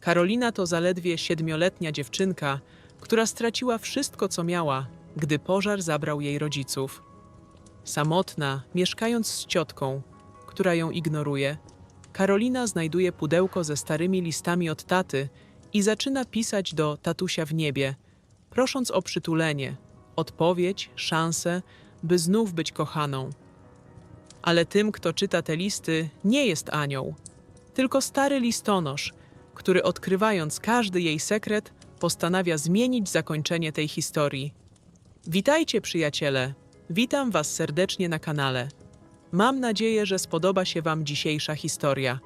Karolina to zaledwie siedmioletnia dziewczynka, która straciła wszystko, co miała, gdy pożar zabrał jej rodziców. Samotna, mieszkając z ciotką, która ją ignoruje, Karolina znajduje pudełko ze starymi listami od taty i zaczyna pisać do tatusia w niebie, prosząc o przytulenie, odpowiedź, szansę, by znów być kochaną. Ale tym, kto czyta te listy, nie jest anioł, tylko stary listonosz, który odkrywając każdy jej sekret, postanawia zmienić zakończenie tej historii. Witajcie, przyjaciele! Witam Was serdecznie na kanale. Mam nadzieję, że spodoba się Wam dzisiejsza historia.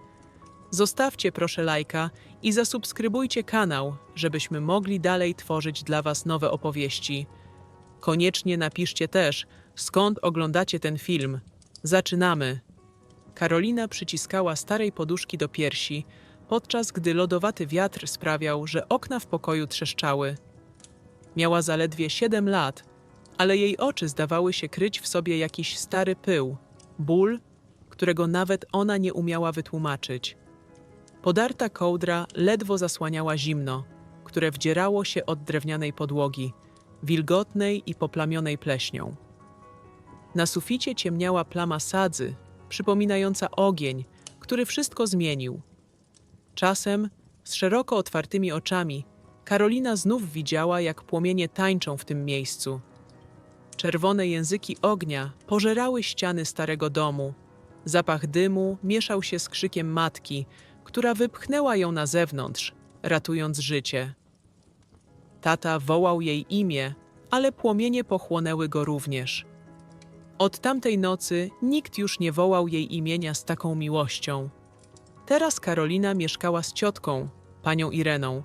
Zostawcie proszę lajka i zasubskrybujcie kanał, żebyśmy mogli dalej tworzyć dla Was nowe opowieści. Koniecznie napiszcie też, skąd oglądacie ten film. Zaczynamy! Karolina przyciskała starej poduszki do piersi, podczas gdy lodowaty wiatr sprawiał, że okna w pokoju trzeszczały. Miała zaledwie 7 lat, ale jej oczy zdawały się kryć w sobie jakiś stary pył, ból, którego nawet ona nie umiała wytłumaczyć. Podarta kołdra ledwo zasłaniała zimno, które wdzierało się od drewnianej podłogi, wilgotnej i poplamionej pleśnią. Na suficie ciemniała plama sadzy, przypominająca ogień, który wszystko zmienił. Czasem, z szeroko otwartymi oczami, Karolina znów widziała, jak płomienie tańczą w tym miejscu. Czerwone języki ognia pożerały ściany starego domu. Zapach dymu mieszał się z krzykiem matki, która wypchnęła ją na zewnątrz, ratując życie. Tata wołał jej imię, ale płomienie pochłonęły go również. Od tamtej nocy nikt już nie wołał jej imienia z taką miłością. Teraz Karolina mieszkała z ciotką, panią Ireną,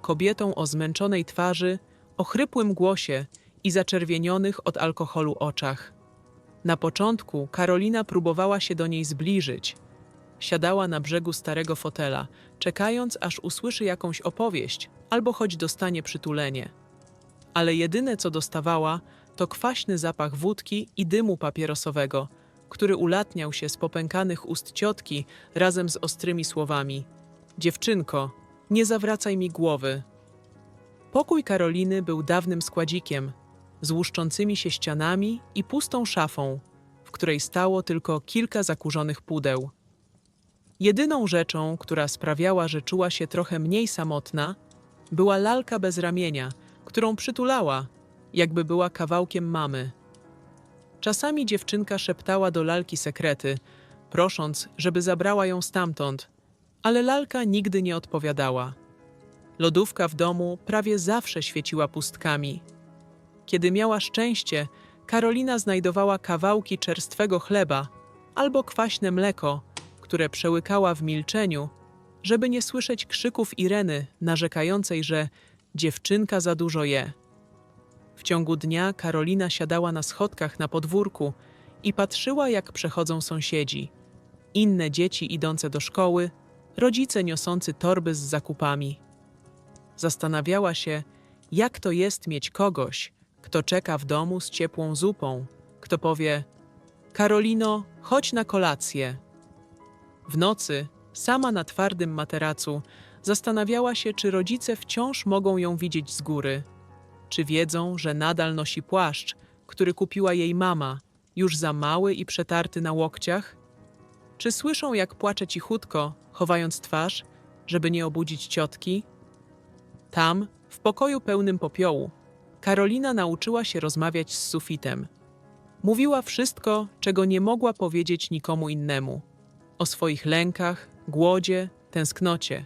kobietą o zmęczonej twarzy, ochrypłym głosie i zaczerwienionych od alkoholu oczach. Na początku Karolina próbowała się do niej zbliżyć. Siadała na brzegu starego fotela, czekając aż usłyszy jakąś opowieść albo choć dostanie przytulenie. Ale jedyne co dostawała, to kwaśny zapach wódki i dymu papierosowego, który ulatniał się z popękanych ust ciotki razem z ostrymi słowami: Dziewczynko, nie zawracaj mi głowy. Pokój Karoliny był dawnym składzikiem, z łuszczącymi się ścianami i pustą szafą, w której stało tylko kilka zakurzonych pudeł. Jedyną rzeczą, która sprawiała, że czuła się trochę mniej samotna, była lalka bez ramienia, którą przytulała, jakby była kawałkiem mamy. Czasami dziewczynka szeptała do lalki sekrety, prosząc, żeby zabrała ją stamtąd, ale lalka nigdy nie odpowiadała. Lodówka w domu prawie zawsze świeciła pustkami. Kiedy miała szczęście, Karolina znajdowała kawałki czerstwego chleba albo kwaśne mleko, które przełykała w milczeniu, żeby nie słyszeć krzyków Ireny narzekającej, że dziewczynka za dużo je. W ciągu dnia Karolina siadała na schodkach na podwórku i patrzyła, jak przechodzą sąsiedzi. Inne dzieci idące do szkoły, rodzice niosący torby z zakupami. Zastanawiała się, jak to jest mieć kogoś, kto czeka w domu z ciepłą zupą, kto powie: Karolino, chodź na kolację. W nocy, sama na twardym materacu, zastanawiała się, czy rodzice wciąż mogą ją widzieć z góry. Czy wiedzą, że nadal nosi płaszcz, który kupiła jej mama, już za mały i przetarty na łokciach? Czy słyszą, jak płacze cichutko, chowając twarz, żeby nie obudzić ciotki? Tam, w pokoju pełnym popiołu, Karolina nauczyła się rozmawiać z sufitem. Mówiła wszystko, czego nie mogła powiedzieć nikomu innemu. O swoich lękach, głodzie, tęsknocie.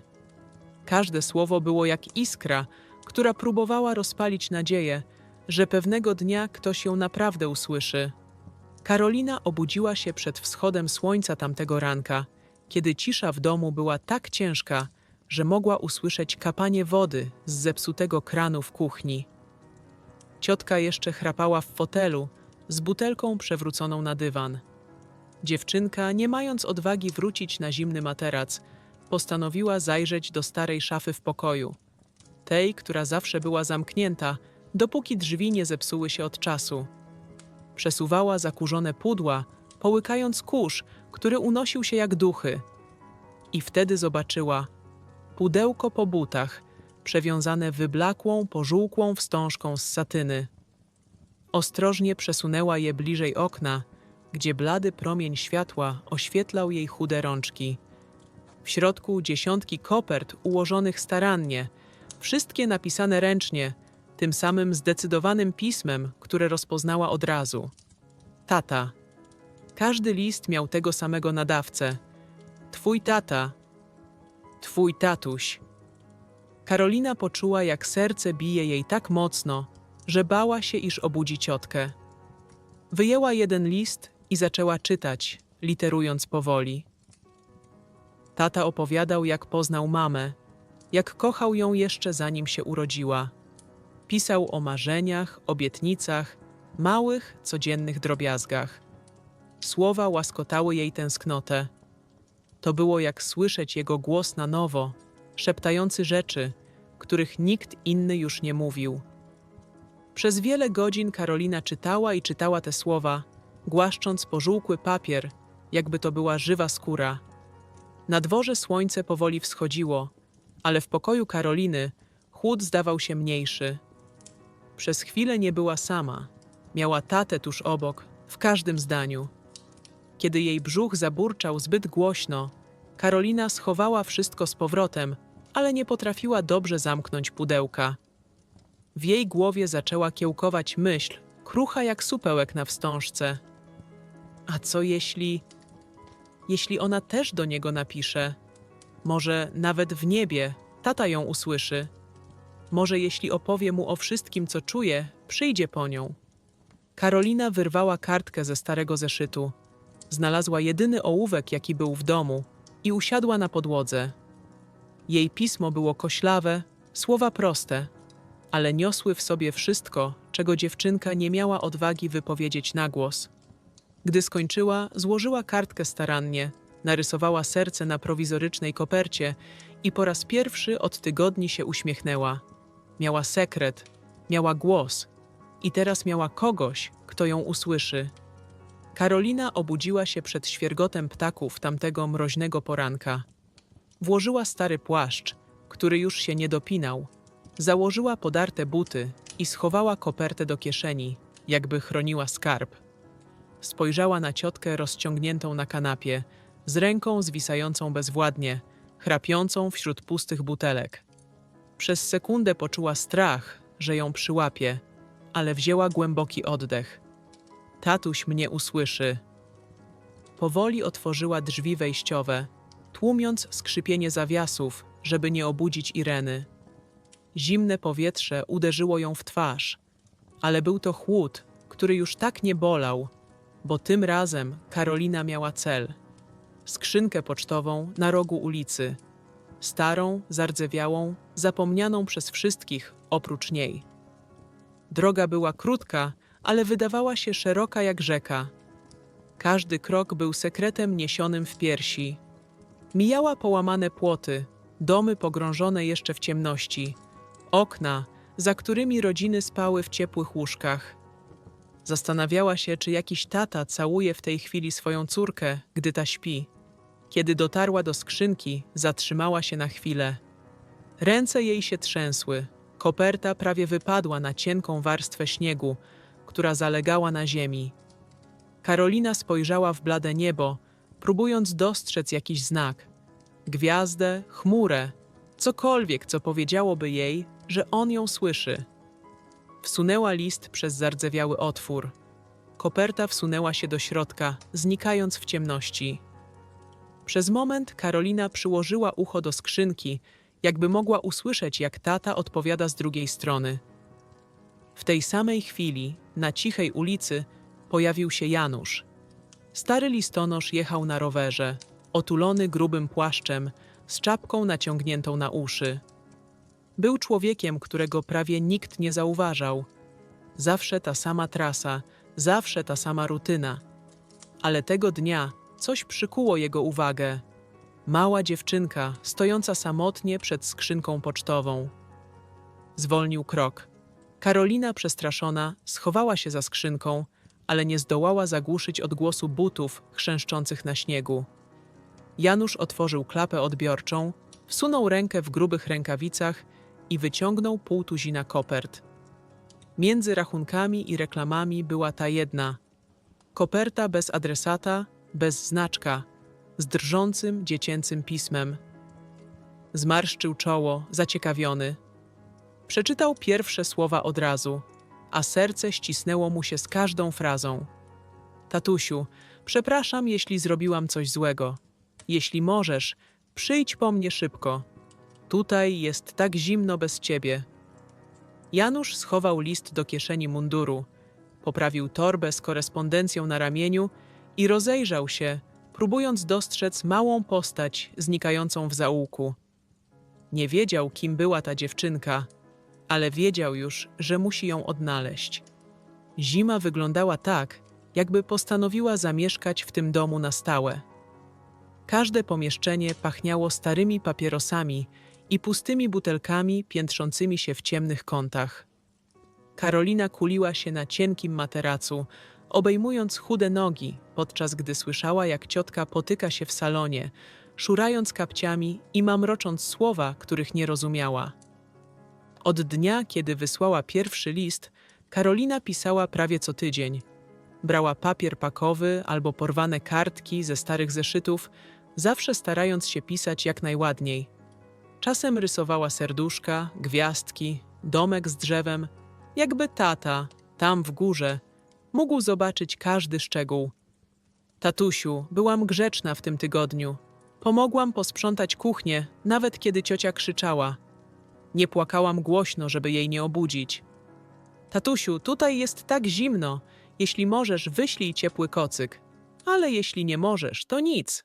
Każde słowo było jak iskra, która próbowała rozpalić nadzieję, że pewnego dnia ktoś ją naprawdę usłyszy. Karolina obudziła się przed wschodem słońca tamtego ranka, kiedy cisza w domu była tak ciężka, że mogła usłyszeć kapanie wody z zepsutego kranu w kuchni. Ciotka jeszcze chrapała w fotelu, z butelką przewróconą na dywan. Dziewczynka, nie mając odwagi wrócić na zimny materac, postanowiła zajrzeć do starej szafy w pokoju. Tej, która zawsze była zamknięta, dopóki drzwi nie zepsuły się od czasu. Przesuwała zakurzone pudła, połykając kurz, który unosił się jak duchy. I wtedy zobaczyła pudełko po butach, przewiązane wyblakłą, pożółkłą wstążką z satyny. Ostrożnie przesunęła je bliżej okna, gdzie blady promień światła oświetlał jej chude rączki. W środku dziesiątki kopert ułożonych starannie, wszystkie napisane ręcznie, tym samym zdecydowanym pismem, które rozpoznała od razu. Tata. Każdy list miał tego samego nadawcę. Twój tata. Twój tatuś. Karolina poczuła, jak serce bije jej tak mocno, że bała się, iż obudzi ciotkę. Wyjęła jeden list i zaczęła czytać, literując powoli. Tata opowiadał, jak poznał mamę, jak kochał ją jeszcze zanim się urodziła. Pisał o marzeniach, obietnicach, małych, codziennych drobiazgach. Słowa łaskotały jej tęsknotę. To było jak słyszeć jego głos na nowo, szeptający rzeczy, których nikt inny już nie mówił. Przez wiele godzin Karolina czytała i czytała te słowa, głaszcząc pożółkły papier, jakby to była żywa skóra. Na dworze słońce powoli wschodziło, ale w pokoju Karoliny chłód zdawał się mniejszy. Przez chwilę nie była sama. Miała tatę tuż obok, w każdym zdaniu. Kiedy jej brzuch zaburczał zbyt głośno, Karolina schowała wszystko z powrotem, ale nie potrafiła dobrze zamknąć pudełka. W jej głowie zaczęła kiełkować myśl, krucha jak supełek na wstążce. A co jeśli. jeśli ona też do niego napisze? Może nawet w niebie tata ją usłyszy. Może jeśli opowie mu o wszystkim, co czuje, przyjdzie po nią. Karolina wyrwała kartkę ze starego zeszytu. Znalazła jedyny ołówek, jaki był w domu i usiadła na podłodze. Jej pismo było koślawe, słowa proste, ale niosły w sobie wszystko, czego dziewczynka nie miała odwagi wypowiedzieć na głos. Gdy skończyła, złożyła kartkę starannie, narysowała serce na prowizorycznej kopercie i po raz pierwszy od tygodni się uśmiechnęła. Miała sekret, miała głos i teraz miała kogoś, kto ją usłyszy. Karolina obudziła się przed świergotem ptaków tamtego mroźnego poranka. Włożyła stary płaszcz, który już się nie dopinał, założyła podarte buty i schowała kopertę do kieszeni, jakby chroniła skarb. Spojrzała na ciotkę rozciągniętą na kanapie, z ręką zwisającą bezwładnie, chrapiącą wśród pustych butelek. Przez sekundę poczuła strach, że ją przyłapie, ale wzięła głęboki oddech. Tatuś mnie usłyszy. Powoli otworzyła drzwi wejściowe, tłumiąc skrzypienie zawiasów, żeby nie obudzić Ireny. Zimne powietrze uderzyło ją w twarz, ale był to chłód, który już tak nie bolał, bo tym razem Karolina miała cel. Skrzynkę pocztową na rogu ulicy. Starą, zardzewiałą, zapomnianą przez wszystkich oprócz niej. Droga była krótka, ale wydawała się szeroka jak rzeka. Każdy krok był sekretem niesionym w piersi. Mijała połamane płoty, domy pogrążone jeszcze w ciemności, okna, za którymi rodziny spały w ciepłych łóżkach. Zastanawiała się, czy jakiś tata całuje w tej chwili swoją córkę, gdy ta śpi. Kiedy dotarła do skrzynki, zatrzymała się na chwilę. Ręce jej się trzęsły. Koperta prawie wypadła na cienką warstwę śniegu, która zalegała na ziemi. Karolina spojrzała w blade niebo, próbując dostrzec jakiś znak. Gwiazdę, chmurę, cokolwiek, co powiedziałoby jej, że on ją słyszy. Wsunęła list przez zardzewiały otwór. Koperta wsunęła się do środka, znikając w ciemności. Przez moment Karolina przyłożyła ucho do skrzynki, jakby mogła usłyszeć, jak tata odpowiada z drugiej strony. W tej samej chwili, na cichej ulicy, pojawił się Janusz. Stary listonosz jechał na rowerze, otulony grubym płaszczem, z czapką naciągniętą na uszy. Był człowiekiem, którego prawie nikt nie zauważał. Zawsze ta sama trasa, zawsze ta sama rutyna. Ale tego dnia coś przykuło jego uwagę. Mała dziewczynka, stojąca samotnie przed skrzynką pocztową. Zwolnił krok. Karolina, przestraszona, schowała się za skrzynką, ale nie zdołała zagłuszyć odgłosu butów chrzęszczących na śniegu. Janusz otworzył klapę odbiorczą, Wsunął rękę w grubych rękawicach i wyciągnął pół tuzina kopert. Między rachunkami i reklamami była ta jedna. Koperta bez adresata, bez znaczka, z drżącym dziecięcym pismem. Zmarszczył czoło, zaciekawiony. Przeczytał pierwsze słowa od razu, a serce ścisnęło mu się z każdą frazą. Tatusiu, przepraszam, jeśli zrobiłam coś złego. Jeśli możesz, przyjdź po mnie szybko. Tutaj jest tak zimno bez ciebie. Janusz schował list do kieszeni munduru, poprawił torbę z korespondencją na ramieniu i rozejrzał się, próbując dostrzec małą postać znikającą w zaułku. Nie wiedział, kim była ta dziewczynka, ale wiedział już, że musi ją odnaleźć. Zima wyglądała tak, jakby postanowiła zamieszkać w tym domu na stałe. Każde pomieszczenie pachniało starymi papierosami i pustymi butelkami piętrzącymi się w ciemnych kątach. Karolina kuliła się na cienkim materacu, obejmując chude nogi, podczas gdy słyszała, jak ciotka potyka się w salonie, szurając kapciami i mamrocząc słowa, których nie rozumiała. Od dnia, kiedy wysłała pierwszy list, Karolina pisała prawie co tydzień. Brała papier pakowy albo porwane kartki ze starych zeszytów, zawsze starając się pisać jak najładniej. Czasem rysowała serduszka, gwiazdki, domek z drzewem, jakby tata, tam w górze, mógł zobaczyć każdy szczegół. Tatusiu, byłam grzeczna w tym tygodniu. Pomogłam posprzątać kuchnię, nawet kiedy ciocia krzyczała. Nie płakałam głośno, żeby jej nie obudzić. Tatusiu, tutaj jest tak zimno. Jeśli możesz, wyślij ciepły kocyk. Ale jeśli nie możesz, to nic.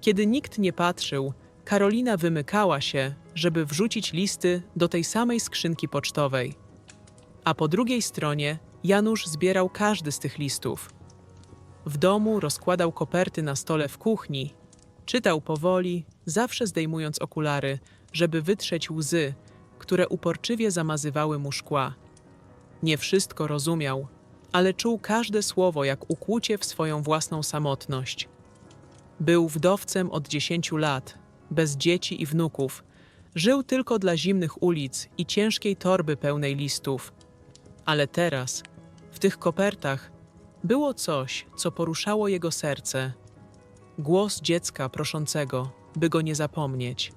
Kiedy nikt nie patrzył, Karolina wymykała się, żeby wrzucić listy do tej samej skrzynki pocztowej. A po drugiej stronie Janusz zbierał każdy z tych listów. W domu rozkładał koperty na stole w kuchni, czytał powoli, zawsze zdejmując okulary, żeby wytrzeć łzy, które uporczywie zamazywały mu szkła. Nie wszystko rozumiał, ale czuł każde słowo jak ukłucie w swoją własną samotność. Był wdowcem od dziesięciu lat, bez dzieci i wnuków. Żył tylko dla zimnych ulic i ciężkiej torby pełnej listów. Ale teraz, w tych kopertach, było coś, co poruszało jego serce. Głos dziecka proszącego, by go nie zapomnieć.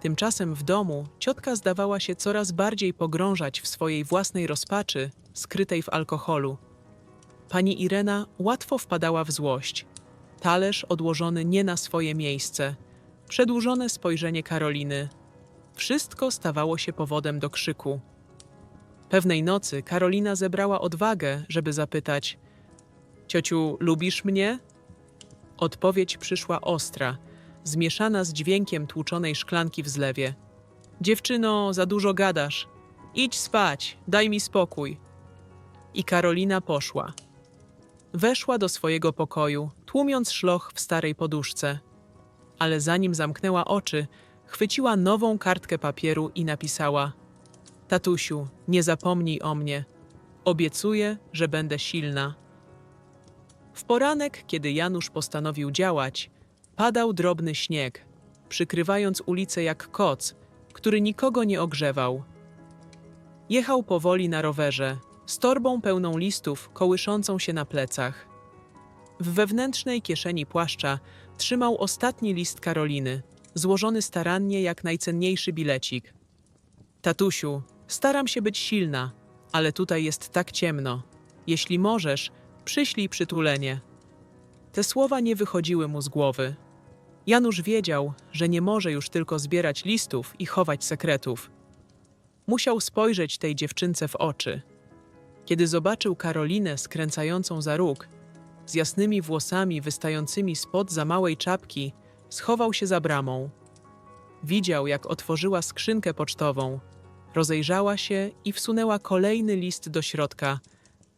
Tymczasem w domu ciotka zdawała się coraz bardziej pogrążać w swojej własnej rozpaczy, skrytej w alkoholu. Pani Irena łatwo wpadała w złość. Talerz odłożony nie na swoje miejsce, przedłużone spojrzenie Karoliny. Wszystko stawało się powodem do krzyku. Pewnej nocy Karolina zebrała odwagę, żeby zapytać: Ciociu, lubisz mnie? Odpowiedź przyszła ostra, zmieszana z dźwiękiem tłuczonej szklanki w zlewie. Dziewczyno, za dużo gadasz. Idź spać, daj mi spokój. I Karolina poszła. Weszła do swojego pokoju, tłumiąc szloch w starej poduszce. Ale zanim zamknęła oczy, chwyciła nową kartkę papieru i napisała: Tatusiu, nie zapomnij o mnie. Obiecuję, że będę silna. W poranek, kiedy Janusz postanowił działać, padał drobny śnieg, przykrywając ulicę jak koc, który nikogo nie ogrzewał. Jechał powoli na rowerze, z torbą pełną listów kołyszącą się na plecach. W wewnętrznej kieszeni płaszcza trzymał ostatni list Karoliny, złożony starannie jak najcenniejszy bilecik. Tatusiu, staram się być silna, ale tutaj jest tak ciemno. Jeśli możesz, przyślij przytulenie. Te słowa nie wychodziły mu z głowy. Janusz wiedział, że nie może już tylko zbierać listów i chować sekretów. Musiał spojrzeć tej dziewczynce w oczy. Kiedy zobaczył Karolinę skręcającą za róg, z jasnymi włosami wystającymi spod za małej czapki, schował się za bramą. Widział, jak otworzyła skrzynkę pocztową, rozejrzała się i wsunęła kolejny list do środka,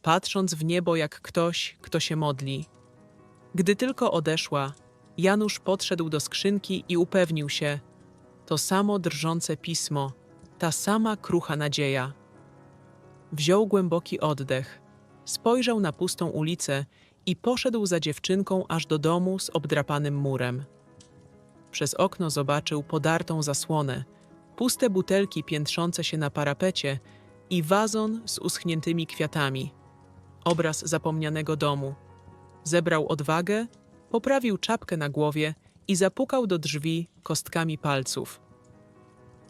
patrząc w niebo jak ktoś, kto się modli. Gdy tylko odeszła, Janusz podszedł do skrzynki i upewnił się: to samo drżące pismo, ta sama krucha nadzieja. Wziął głęboki oddech, spojrzał na pustą ulicę i poszedł za dziewczynką aż do domu z obdrapanym murem. Przez okno zobaczył podartą zasłonę, puste butelki piętrzące się na parapecie i wazon z uschniętymi kwiatami. Obraz zapomnianego domu. Zebrał odwagę, poprawił czapkę na głowie i zapukał do drzwi kostkami palców.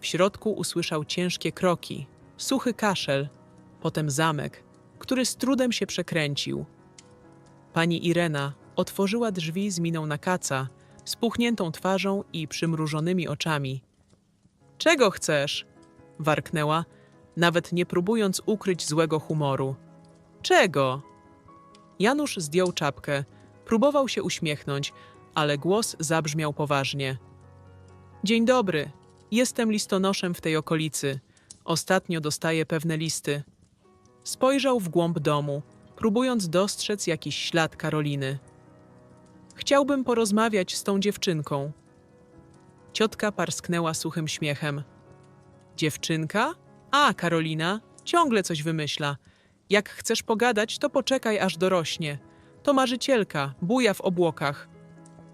W środku usłyszał ciężkie kroki, suchy kaszel, potem zamek, który z trudem się przekręcił. Pani Irena otworzyła drzwi z miną na kaca, spuchniętą twarzą i przymrużonymi oczami. Czego chcesz? warknęła, nawet nie próbując ukryć złego humoru. Czego? Janusz zdjął czapkę, próbował się uśmiechnąć, ale głos zabrzmiał poważnie. Dzień dobry, jestem listonoszem w tej okolicy. Ostatnio dostaję pewne listy. Spojrzał w głąb domu, próbując dostrzec jakiś ślad Karoliny. Chciałbym porozmawiać z tą dziewczynką. Ciotka parsknęła suchym śmiechem. Dziewczynka? A, Karolina, ciągle coś wymyśla. Jak chcesz pogadać, to poczekaj, aż dorośnie. To marzycielka, buja w obłokach.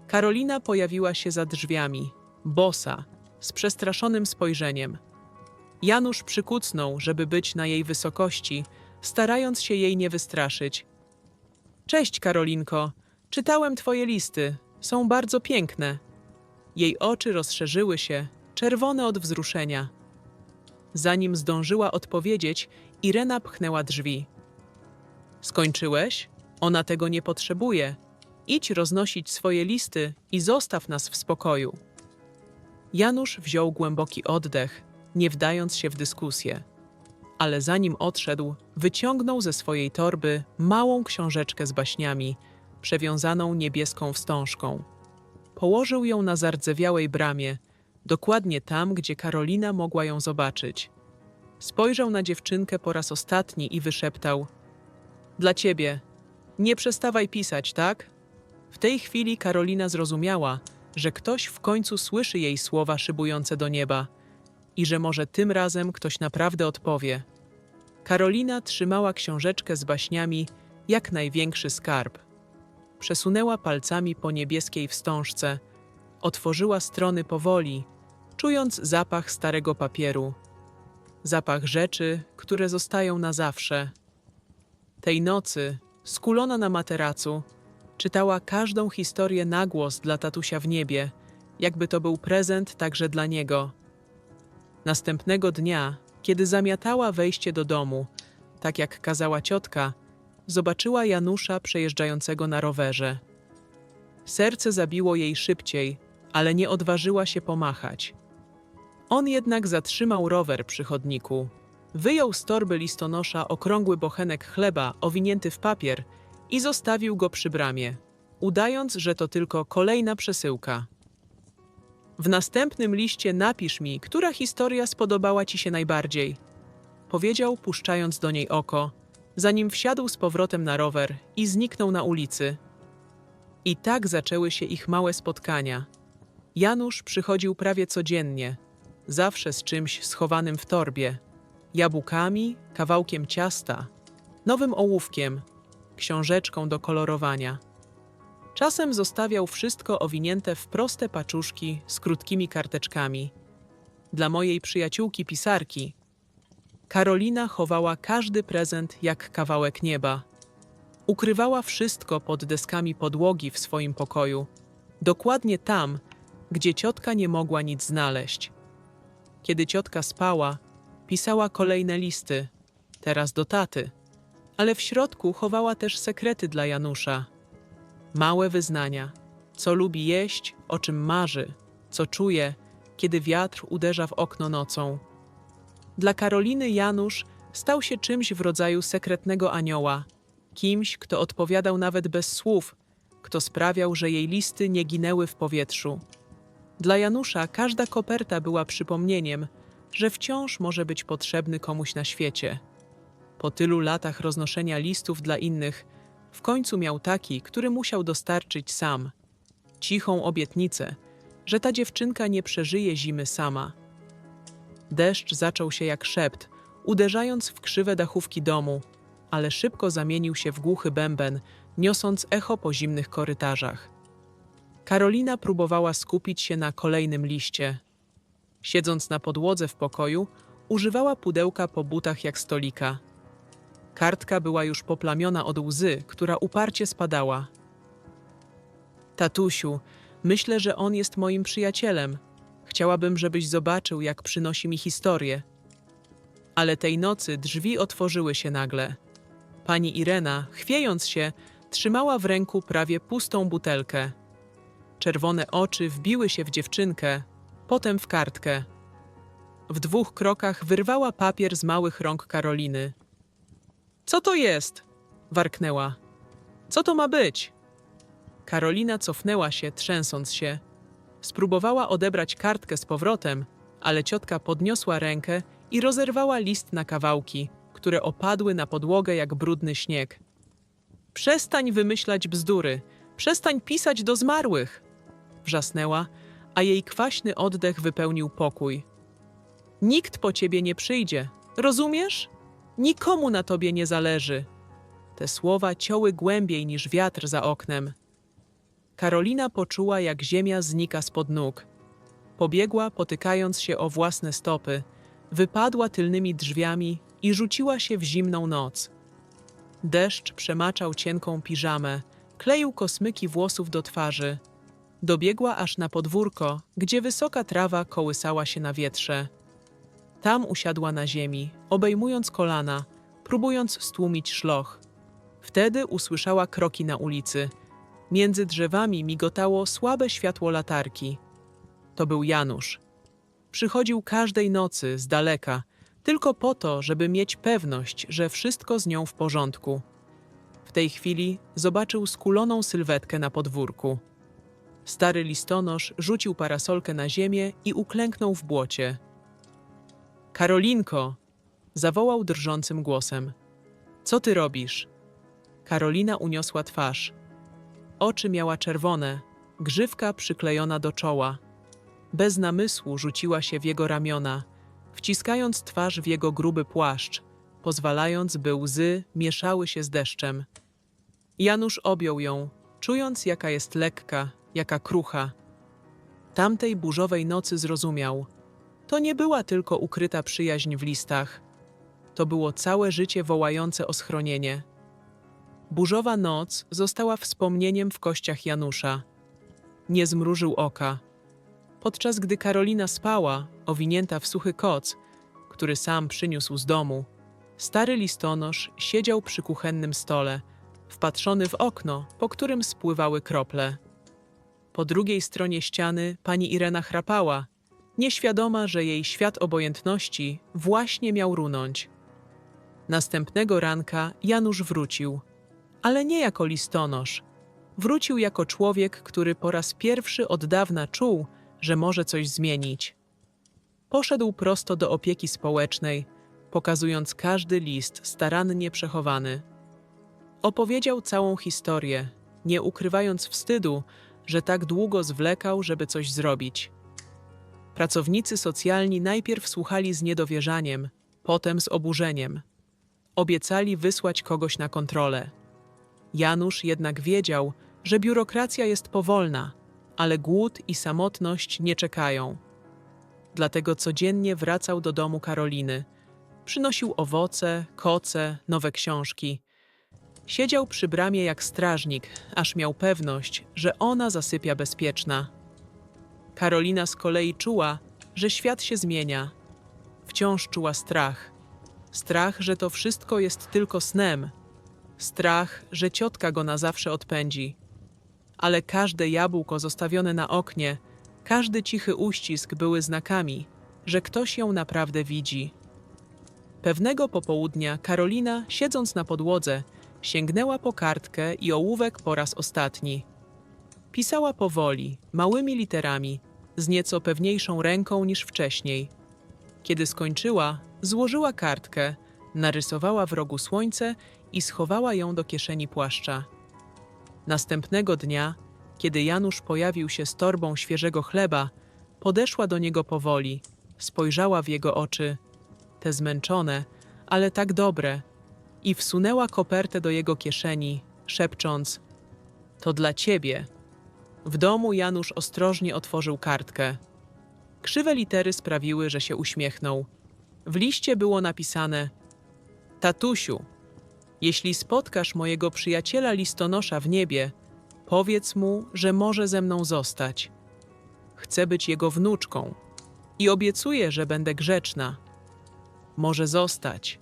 Karolina pojawiła się za drzwiami, bosa, z przestraszonym spojrzeniem. Janusz przykucnął, żeby być na jej wysokości, starając się jej nie wystraszyć. Cześć, Karolinko. Czytałem twoje listy. Są bardzo piękne. Jej oczy rozszerzyły się, czerwone od wzruszenia. Zanim zdążyła odpowiedzieć, Irena pchnęła drzwi. Skończyłeś? Ona tego nie potrzebuje. Idź roznosić swoje listy i zostaw nas w spokoju. Janusz wziął głęboki oddech, nie wdając się w dyskusję. Ale zanim odszedł, wyciągnął ze swojej torby małą książeczkę z baśniami, przewiązaną niebieską wstążką. Położył ją na zardzewiałej bramie, dokładnie tam, gdzie Karolina mogła ją zobaczyć. Spojrzał na dziewczynkę po raz ostatni i wyszeptał: Dla ciebie. Nie przestawaj pisać, tak? W tej chwili Karolina zrozumiała, że ktoś w końcu słyszy jej słowa szybujące do nieba i że może tym razem ktoś naprawdę odpowie. Karolina trzymała książeczkę z baśniami jak największy skarb. Przesunęła palcami po niebieskiej wstążce, otworzyła strony powoli, czując zapach starego papieru. Zapach rzeczy, które zostają na zawsze. Tej nocy, skulona na materacu, czytała każdą historię na głos dla tatusia w niebie, jakby to był prezent także dla niego. Następnego dnia, kiedy zamiatała wejście do domu, tak jak kazała ciotka, zobaczyła Janusza przejeżdżającego na rowerze. Serce zabiło jej szybciej, ale nie odważyła się pomachać. On jednak zatrzymał rower przy chodniku. Wyjął z torby listonosza okrągły bochenek chleba owinięty w papier i zostawił go przy bramie, udając, że to tylko kolejna przesyłka. W następnym liście napisz mi, która historia spodobała ci się najbardziej. Powiedział, puszczając do niej oko, zanim wsiadł z powrotem na rower i zniknął na ulicy. I tak zaczęły się ich małe spotkania. Janusz przychodził prawie codziennie, zawsze z czymś schowanym w torbie jabłkami, kawałkiem ciasta, nowym ołówkiem, książeczką do kolorowania. Czasem zostawiał wszystko owinięte w proste paczuszki z krótkimi karteczkami. Dla mojej przyjaciółki pisarki. Karolina chowała każdy prezent jak kawałek nieba. Ukrywała wszystko pod deskami podłogi w swoim pokoju, dokładnie tam, gdzie ciotka nie mogła nic znaleźć. Kiedy ciotka spała, pisała kolejne listy, teraz do taty, ale w środku chowała też sekrety dla Janusza. Małe wyznania, co lubi jeść, o czym marzy, co czuje, kiedy wiatr uderza w okno nocą. Dla Karoliny Janusz stał się czymś w rodzaju sekretnego anioła, kimś, kto odpowiadał nawet bez słów, kto sprawiał, że jej listy nie ginęły w powietrzu. Dla Janusza każda koperta była przypomnieniem, że wciąż może być potrzebny komuś na świecie. Po tylu latach roznoszenia listów dla innych, w końcu miał taki, który musiał dostarczyć sam. Cichą obietnicę, że ta dziewczynka nie przeżyje zimy sama. Deszcz zaczął się jak szept, uderzając w krzywe dachówki domu, ale szybko zamienił się w głuchy bęben, niosąc echo po zimnych korytarzach. Karolina próbowała skupić się na kolejnym liście. Siedząc na podłodze w pokoju, używała pudełka po butach jak stolika. Kartka była już poplamiona od łzy, która uparcie spadała. Tatusiu, myślę, że on jest moim przyjacielem. Chciałabym, żebyś zobaczył, jak przynosi mi historię. Ale tej nocy drzwi otworzyły się nagle. Pani Irena, chwiejąc się, trzymała w ręku prawie pustą butelkę. Czerwone oczy wbiły się w dziewczynkę, potem w kartkę. W dwóch krokach wyrwała papier z małych rąk Karoliny. Co to jest? warknęła. Co to ma być? Karolina cofnęła się, trzęsąc się. Spróbowała odebrać kartkę z powrotem, ale ciotka podniosła rękę i rozerwała list na kawałki, które opadły na podłogę jak brudny śnieg. Przestań wymyślać bzdury, przestań pisać do zmarłych! Wrzasnęła, a jej kwaśny oddech wypełnił pokój. Nikt po ciebie nie przyjdzie, rozumiesz? Nikomu na tobie nie zależy. Te słowa ciąły głębiej niż wiatr za oknem. Karolina poczuła, jak ziemia znika spod nóg. Pobiegła, potykając się o własne stopy, wypadła tylnymi drzwiami i rzuciła się w zimną noc. Deszcz przemaczał cienką piżamę, kleił kosmyki włosów do twarzy. Dobiegła aż na podwórko, gdzie wysoka trawa kołysała się na wietrze. Tam usiadła na ziemi, obejmując kolana, próbując stłumić szloch. Wtedy usłyszała kroki na ulicy. Między drzewami migotało słabe światło latarki. To był Janusz. Przychodził każdej nocy z daleka, tylko po to, żeby mieć pewność, że wszystko z nią w porządku. W tej chwili zobaczył skuloną sylwetkę na podwórku. Stary listonosz rzucił parasolkę na ziemię i uklęknął w błocie. Karolinko! zawołał drżącym głosem. Co ty robisz? Karolina uniosła twarz. Oczy miała czerwone, grzywka przyklejona do czoła. Bez namysłu rzuciła się w jego ramiona, wciskając twarz w jego gruby płaszcz, pozwalając, by łzy mieszały się z deszczem. Janusz objął ją, czując, jaka jest lekka, jaka krucha. Tamtej burzowej nocy zrozumiał. To nie była tylko ukryta przyjaźń w listach. To było całe życie wołające o schronienie. Burzowa noc została wspomnieniem w kościach Janusza. Nie zmrużył oka. Podczas gdy Karolina spała, owinięta w suchy koc, który sam przyniósł z domu, stary listonosz siedział przy kuchennym stole, wpatrzony w okno, po którym spływały krople. Po drugiej stronie ściany pani Irena chrapała, nieświadoma, że jej świat obojętności właśnie miał runąć. Następnego ranka Janusz wrócił, ale nie jako listonosz. Wrócił jako człowiek, który po raz pierwszy od dawna czuł, że może coś zmienić. Poszedł prosto do opieki społecznej, pokazując każdy list starannie przechowany. Opowiedział całą historię, nie ukrywając wstydu, że tak długo zwlekał, żeby coś zrobić. Pracownicy socjalni najpierw słuchali z niedowierzaniem, potem z oburzeniem. Obiecali wysłać kogoś na kontrolę. Janusz jednak wiedział, że biurokracja jest powolna, ale głód i samotność nie czekają. Dlatego codziennie wracał do domu Karoliny. Przynosił owoce, koce, nowe książki. Siedział przy bramie jak strażnik, aż miał pewność, że ona zasypia bezpieczna. Karolina z kolei czuła, że świat się zmienia. Wciąż czuła strach. Strach, że to wszystko jest tylko snem. Strach, że ciotka go na zawsze odpędzi. Ale każde jabłko zostawione na oknie, każdy cichy uścisk były znakami, że ktoś ją naprawdę widzi. Pewnego popołudnia Karolina, siedząc na podłodze, sięgnęła po kartkę i ołówek po raz ostatni. Pisała powoli, małymi literami, z nieco pewniejszą ręką niż wcześniej. Kiedy skończyła, złożyła kartkę, narysowała w rogu słońce i schowała ją do kieszeni płaszcza. Następnego dnia, kiedy Janusz pojawił się z torbą świeżego chleba, podeszła do niego powoli, spojrzała w jego oczy, te zmęczone, ale tak dobre, i wsunęła kopertę do jego kieszeni, szepcząc: To dla ciebie. W domu Janusz ostrożnie otworzył kartkę. Krzywe litery sprawiły, że się uśmiechnął. W liście było napisane: Tatusiu, jeśli spotkasz mojego przyjaciela listonosza w niebie, powiedz mu, że może ze mną zostać. Chcę być jego wnuczką i obiecuję, że będę grzeczna. Może zostać.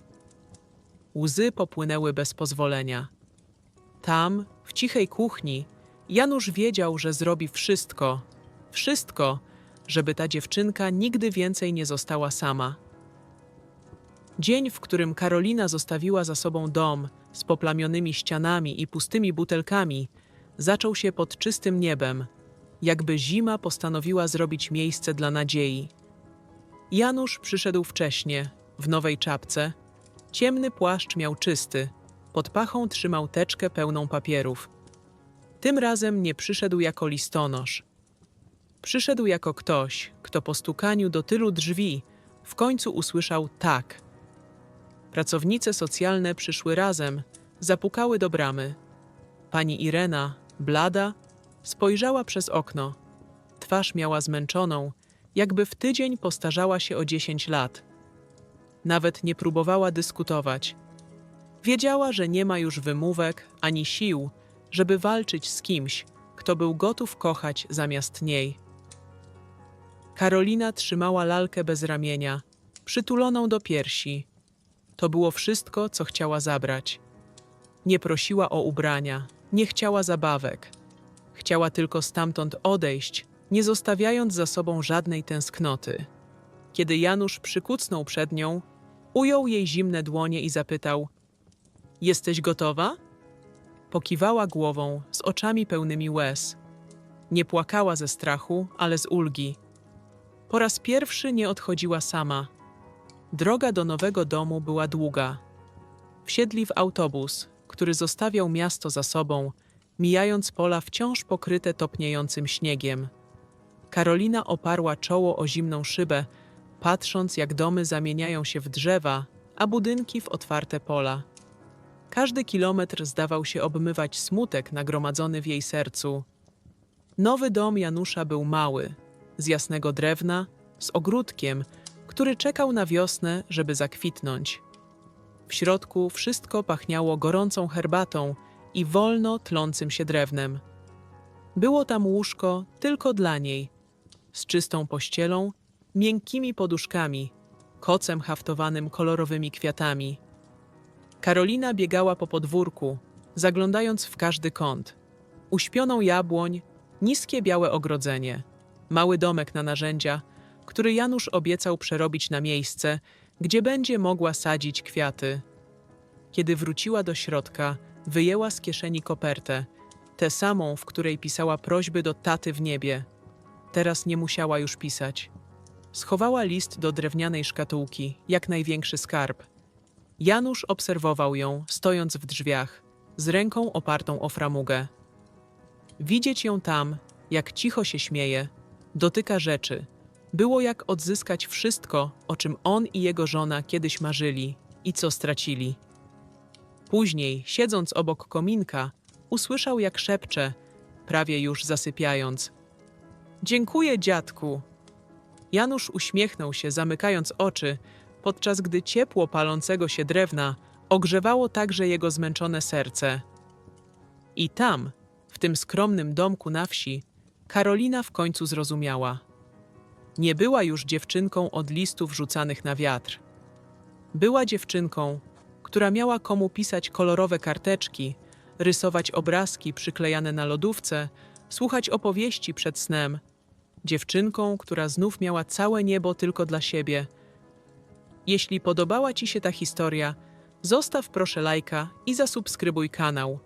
Łzy popłynęły bez pozwolenia. Tam, w cichej kuchni, Janusz wiedział, że zrobi wszystko, wszystko, żeby ta dziewczynka nigdy więcej nie została sama. Dzień, w którym Karolina zostawiła za sobą dom z poplamionymi ścianami i pustymi butelkami, zaczął się pod czystym niebem, jakby zima postanowiła zrobić miejsce dla nadziei. Janusz przyszedł wcześnie, w nowej czapce. Ciemny płaszcz miał czysty, pod pachą trzymał teczkę pełną papierów. Tym razem nie przyszedł jako listonosz. Przyszedł jako ktoś, kto po stukaniu do tylu drzwi w końcu usłyszał tak. Pracownice socjalne przyszły razem, zapukały do bramy. Pani Irena, blada, spojrzała przez okno. Twarz miała zmęczoną, jakby w tydzień postarzała się o 10 lat. Nawet nie próbowała dyskutować. Wiedziała, że nie ma już wymówek ani sił, żeby walczyć z kimś, kto był gotów kochać zamiast niej. Karolina trzymała lalkę bez ramienia, przytuloną do piersi. To było wszystko, co chciała zabrać. Nie prosiła o ubrania, nie chciała zabawek. Chciała tylko stamtąd odejść, nie zostawiając za sobą żadnej tęsknoty. Kiedy Janusz przykucnął przed nią, ujął jej zimne dłonie i zapytał: Jesteś gotowa? Pokiwała głową, z oczami pełnymi łez. Nie płakała ze strachu, ale z ulgi. Po raz pierwszy nie odchodziła sama. Droga do nowego domu była długa. Wsiedli w autobus, który zostawiał miasto za sobą, mijając pola wciąż pokryte topniejącym śniegiem. Karolina oparła czoło o zimną szybę, patrząc jak domy zamieniają się w drzewa, a budynki w otwarte pola. Każdy kilometr zdawał się obmywać smutek nagromadzony w jej sercu. Nowy dom Janusza był mały, z jasnego drewna, z ogródkiem, który czekał na wiosnę, żeby zakwitnąć. W środku wszystko pachniało gorącą herbatą i wolno tlącym się drewnem. Było tam łóżko tylko dla niej, z czystą pościelą, miękkimi poduszkami, kocem haftowanym kolorowymi kwiatami. Karolina biegała po podwórku, zaglądając w każdy kąt. Uśpioną jabłoń, niskie białe ogrodzenie, mały domek na narzędzia, który Janusz obiecał przerobić na miejsce, gdzie będzie mogła sadzić kwiaty. Kiedy wróciła do środka, wyjęła z kieszeni kopertę, tę samą, w której pisała prośby do taty w niebie. Teraz nie musiała już pisać. Schowała list do drewnianej szkatułki, jak największy skarb. Janusz obserwował ją, stojąc w drzwiach, z ręką opartą o framugę. Widzieć ją tam, jak cicho się śmieje, dotyka rzeczy, było jak odzyskać wszystko, o czym on i jego żona kiedyś marzyli i co stracili. Później, siedząc obok kominka, usłyszał jak szepcze, prawie już zasypiając. Dziękuję, dziadku. Janusz uśmiechnął się, zamykając oczy, podczas gdy ciepło palącego się drewna ogrzewało także jego zmęczone serce. I tam, w tym skromnym domku na wsi, Karolina w końcu zrozumiała. Nie była już dziewczynką od listów rzucanych na wiatr. Była dziewczynką, która miała komu pisać kolorowe karteczki, rysować obrazki przyklejane na lodówce, słuchać opowieści przed snem. Dziewczynką, która znów miała całe niebo tylko dla siebie. Jeśli podobała Ci się ta historia, zostaw proszę lajka i zasubskrybuj kanał.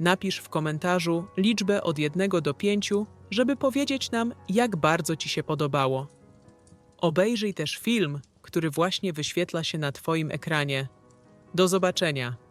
Napisz w komentarzu liczbę od 1 do 5, żeby powiedzieć nam, jak bardzo Ci się podobało. Obejrzyj też film, który właśnie wyświetla się na Twoim ekranie. Do zobaczenia.